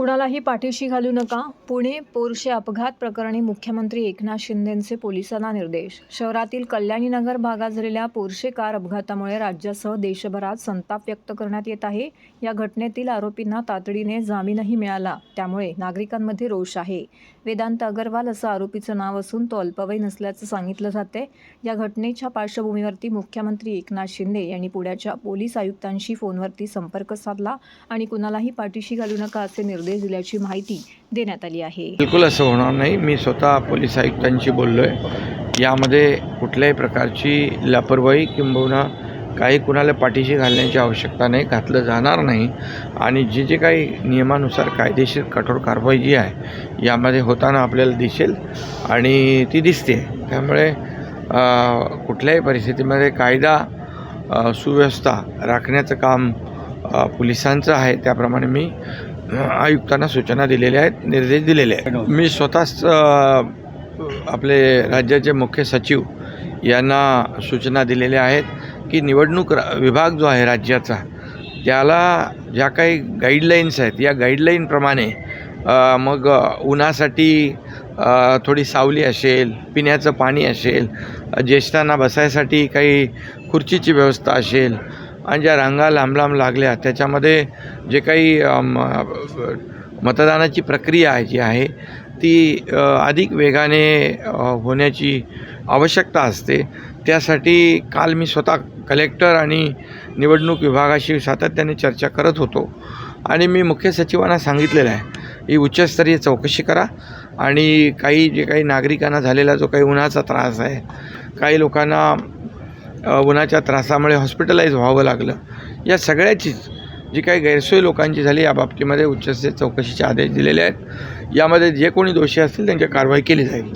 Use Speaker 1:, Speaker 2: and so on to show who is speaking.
Speaker 1: कुणालाही पाठीशी घालू नका. पुणे पोरशे अपघात प्रकरणी मुख्यमंत्री एकनाथ शिंदेंचे पोलिसांना निर्देश. शहरातील कल्याणीनगर भागात झालेल्या पोरशे कार अपघातामुळे राज्यासह देशभरात संताप व्यक्त करण्यात येत आहे. या घटनेतील आरोपींना तातडीने जामीनही मिळाला. त्यामुळे नागरिकांमध्ये रोष आहे. वेदांत अगरवाल असं आरोपीचं नाव असून तो अल्पवयीन असल्याचं सांगितलं जाते या घटनेच्या पार्श्वभूमीवरती मुख्यमंत्री एकनाथ शिंदे यांनी पुण्याच्या पोलीस आयुक्तांशी फोनवरती संपर्क साधला आणि कुणालाही पाठीशी घालू नका असे निर्देश दिल्याची माहिती देण्यात आली आहे.
Speaker 2: बिलकुल असं होणार नाही. मी स्वतः पोलीस आयुक्तांशी बोललो आहे यामध्ये कुठल्याही प्रकारची लापरवाही किंबहुना काही कुणाला पाठीशी घालण्याची आवश्यकता नाही घातलं जाणार नाही. आणि जे जे काही नियमानुसार कायदेशीर कठोर कारवाई जी आहे यामध्ये होताना आपल्याला दिसेल आणि ती दिसते. त्यामुळे कुठल्याही परिस्थितीमध्ये कायदा सुव्यवस्था राखण्याचं काम पोलिसांचं आहे. त्याप्रमाणे मी आयुक्तांना सूचना दिलेल्या आहेत निर्देश दिलेले आहेत. मी स्वतःच आपले राज्याचे मुख्य सचिव यांना सूचना दिलेल्या आहेत की निवडणूक विभाग जो आहे राज्याचा त्याला ज्या काही गाईडलाईन्स आहेत या गाईडलाईनप्रमाणे मग उन्हासाठी थोडी सावली असेल पिण्याचं पाणी असेल ज्येष्ठांना बसायसाठी काही खुर्चीची व्यवस्था असेल आणि ज्या रांगा लांब लांब लागल्या त्याच्यामध्ये जे काही मतदानाची प्रक्रिया आहे जी आहे ती अधिक वेगाने होण्याची आवश्यकता असते. त्यासाठी काल मी स्वतः कलेक्टर आणि निवडणूक विभागाशी सातत्याने चर्चा करत होतो. आणि मी मुख्य सचिवांना सांगितलेलं आहे ही उच्चस्तरीय चौकशी करा आणि काही जे काही नागरिकांना झालेला जो काही उन्हाचा त्रास आहे काही लोकांना उन्हाच्या त्रासामुळे हॉस्पिटलाइज व्हावं लागलं. या सगळ्याचीच जी काही गैरसोय लोकांची झाली या बाबतीमध्ये उच्चस्तरीय चौकशीचे आदेश दिलेले आहेत. यामध्ये जे कोणी दोषी असतील त्यांची कारवाई केली जाईल.